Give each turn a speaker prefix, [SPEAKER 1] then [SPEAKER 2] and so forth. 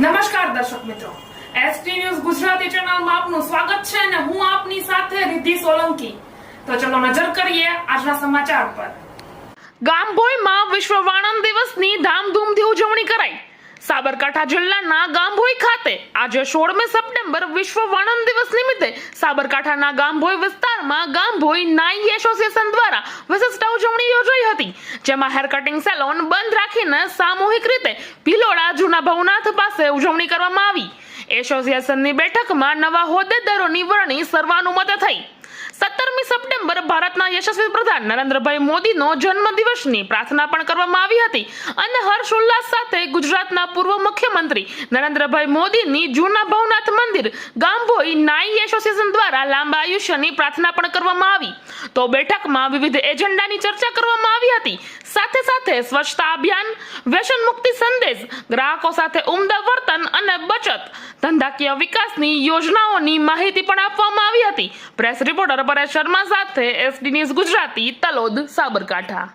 [SPEAKER 1] નમસ્કાર દર્શક મિત્રો. એસટી ન્યૂઝ ગુજરાતી ચેનલમાં આપનું સ્વાગત છે અને હું આપની સાથે રિદ્ધિ સોલંકી. તો ચલો નજર કરીએ આજના સમાચાર પર. ગામભોઈમાં વિશ્વ વાણંદ દિવસની ધામધૂમથી ઉજવણી કરાઈ. સાબરકાંઠા જિલ્લાના ગામભોઈ ખાતે આજે સોળમી સપ્ટેમ્બર વિશ્વ વાણંદ દિવસ નિમિત્તે સાબરકાંઠાના ગામભોઈ વિસ્તારમાં ગામભોઈ નાઈ એસોસિએશન દ્વારા વિશિષ્ટ ઉજવણી યોજાઈ હતી. જેમાં હેર કટિંગ સેલોન બંધ રાખીને સામૂહિક રીતે ભિલોડા જૂના ભવનાથ પાસે ઉજવણી કરવામાં આવી. એસોસિએશનની બેઠકમાં નવા હોદ્દેદારોની વરણી સર્વાનુમત થઈ. સત્તરમી સપ્ટેમ્બર યશસ્વી પ્રધાન નરેન્દ્રભાઈ મોદીનો જન્મદિવસની પ્રાર્થના પણ કરવામાં આવી હતી અને હર્ષ ઉલ્લાસ સાથે ગુજરાતના પૂર્વ મુખ્યમંત્રી નરેન્દ્રભાઈ મોદીની જૂના ભવનાથ મંદિર ગામભોઈ નાઈ એસોસિએશન દ્વારા લાંબા આયુષ્યની પ્રાર્થના પણ કરવામાં આવી. તો બેઠકમાં વિવિધ એજન્ડાની ચર્ચા કરવામાં આવી હતી. સાથે સાથે સ્વચ્છતા અભિયાન વ્યસન મુક્તિ સંદેશ, ગ્રાહકો સાથે ઉમદા બચત. ધંધાકીય વિકાસની યોજનાઓની માહિતી પણ આપવામાં આવી હતી. પ્રેસ રિપોર્ટર પરેશ શર્મા સાથે એસડી ન્યૂઝ ગુજરાતી તલોદ સાબરકાંઠા.